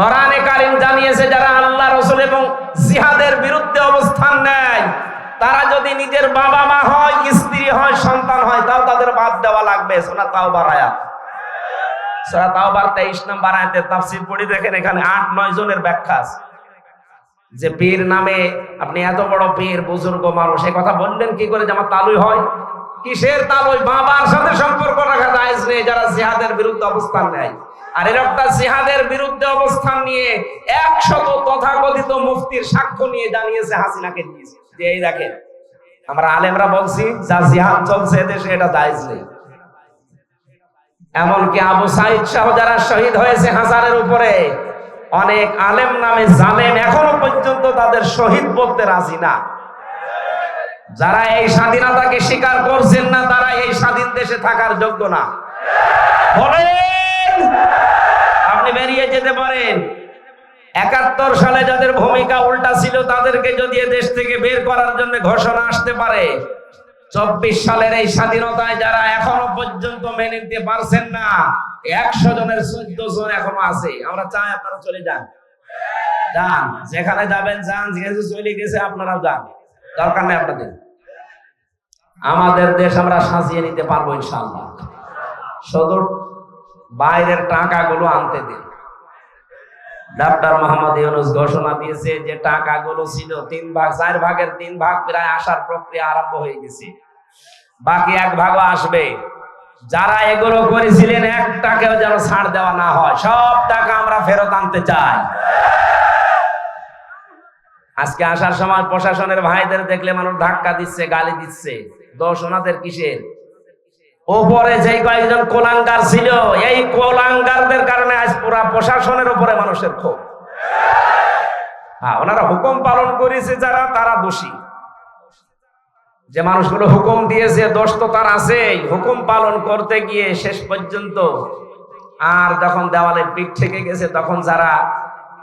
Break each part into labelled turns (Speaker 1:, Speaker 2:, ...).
Speaker 1: কোরআনে কারিম জানিয়েছে, যারা আল্লাহ, রসুল এবং জিহাদের বিরুদ্ধে অবস্থান নেয়, তারা যদি নিজের বাবা মা হয়, স্ত্রী হয়, সন্তান হয়, তাও তাদের বাদ দেওয়া লাগবে। সোনা তাও বাড়ায়া সোনা তাও বার তেইশ তাফসির পড়ি দেখেন এখানে আট, নয় জনের ব্যাখ্যা যে পীর নামে আপনি এত বড় পীর, বুজুর্গ মানুষ এই কথা বললেন কি করে যে আমার তালুই হয়? কিসের তালুই? বাবার সাথে জিহাদের বিরুদ্ধে অবস্থান নেয়। আর এরকম জিহাদের বিরুদ্ধে অবস্থান নিয়ে একশত তথাকথিত মুফতির সাক্ষ্য নিয়ে জানিয়েছে, হাসিনাকে দিয়েছে যে এই দেখেন, আমরা আলেমরা বলছি, যা জিহাদ চলছে দেশে এটা জায়েজ নেই। এমনকি আবু সাইদ শাহ যারা শহীদ হয়েছে হাজারের উপরে, অনেক আলেম নামে জালেম এখনও পর্যন্ত তাদের শহীদ বলতে রাজি না। যারা এই স্বাধীনতাকে স্বীকার করছেন না, তারা এই স্বাধীন দেশে থাকার যোগ্য না। বলেন, আপনি বেরিয়ে যেতে পারেন। একাত্তর সালে যাদের ভূমিকা উল্টা ছিল, তাদেরকে যদি দেশ থেকে বের করার জন্য ঘোষণা আসতে পারে, চব্বিশ সালের এই স্বাধীনতায় যারা এখনও পর্যন্ত মেনে নিতে পারছেন না, একশো জনের চোদ্দ জন এখনও আছে। আমরা চাই আপনারা চলে যান। যান, যেখানে যাবেন যান যেহেতু চলে গেছে আপনারাও যান। দরকার নেই আপনাদের। আমাদের দেশ আমরা সাজিয়ে নিতে পারব ইনশাল্লাহ শুধু বাইরের টাকাগুলো আনতে দিন ডাক্তার মোহাম্মদ ইউনুস ঘোষণা দিয়েছে যে টাকাগুলো ছিল তিন ভাগ, চার ভাগের তিন ভাগ প্রায় আসার প্রক্রিয়া আরম্ভ হয়ে গেছে। বাকি এক ভাগও আসবে। যারা এগুলো করেছিলেন এক টাকাও যেন ছাড় দেওয়া না হয়। সব টাকা আমরা ফেরত আনতে চাই। আজকে আসার সময় প্রশাসনের ভাইদের দেখলে মানুষ ধাক্কা দিচ্ছে, গালি দিচ্ছে। দোষ ওনাদের কিসের? ওপরে যে কয়েকজন কোলাঙ্গার ছিল, এই কোলাঙ্গারদের কারণে আজ পুরা প্রশাসনের উপরে মানুষের ক্ষোভ। হ্যাঁ ওনারা হুকুম পালন করেছে যারা, তারা দোষী। যে মানুষগুলো হুকুম দিয়েছে, দোষ তো তার আছে হুকুম পালন করতে গিয়ে শেষ পর্যন্ত আর যখন দেওয়ালে পিঠ থেকে গেছে, তখন যারা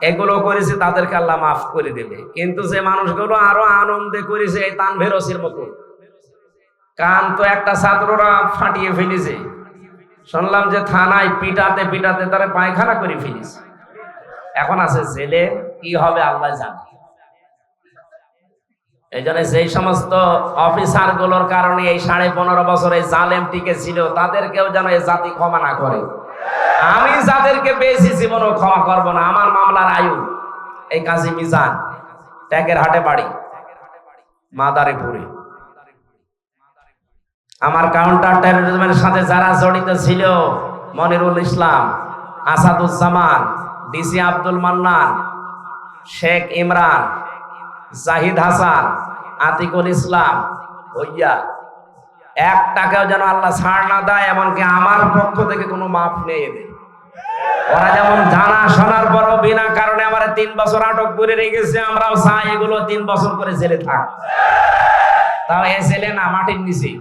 Speaker 1: এগুলো করেছে, তাদেরকে আল্লাহ মাফ করে দেবে। কিন্তু যে মানুষগুলো আরও আনন্দে করেছে, এই তানভের ওসির মতো। কান তো একটা ছাত্ররা ফাটিয়ে ফেলেছে। শুনলাম যে থানায় পিটাতে পিটাতে তারা পায়খানা করে ফেলেছে। এখন আছে জেলে, কি হবে আল্লাহ জানে। এই জন্য সেই সমস্ত অফিসারগুলোর কারণে এই সাড়ে পনেরো বছরে জালেম টিকে ছিল, তাদেরকেও যেন এই জাতি ক্ষমা না করে। আমি যাদেরকে পেয়েছি জীবনও ক্ষমা করব না, আমার মামলার আয়ু, এই কাজী মিজান ট্যাগের হাটে বাড়ি, মাদারীপুরে। আমার কাউন্টার টেরোরিজমের সাথে যারা জড়িত ছিল, মনিরুল ইসলাম, আসাদুজ্জামান, ডিসি আব্দুল মান্নান, শেখ ইমরান, জাহিদ হাসান, আতিকুল ইসলাম ভইয়া এক টাকাও যেন আল্লাহ ছাড় না দেয়, এমনকি আমার পক্ষ থেকে কোনো মাফ নেই। ওরা যেমন জানা শোনার পরও বিনা কারণে আমার তিন বছর আটক করে রেখেছে, আমরাও চাই এগুলো তিন বছর করে জেলে থাক। তাও এ ছেলে না, মাটির নিচে।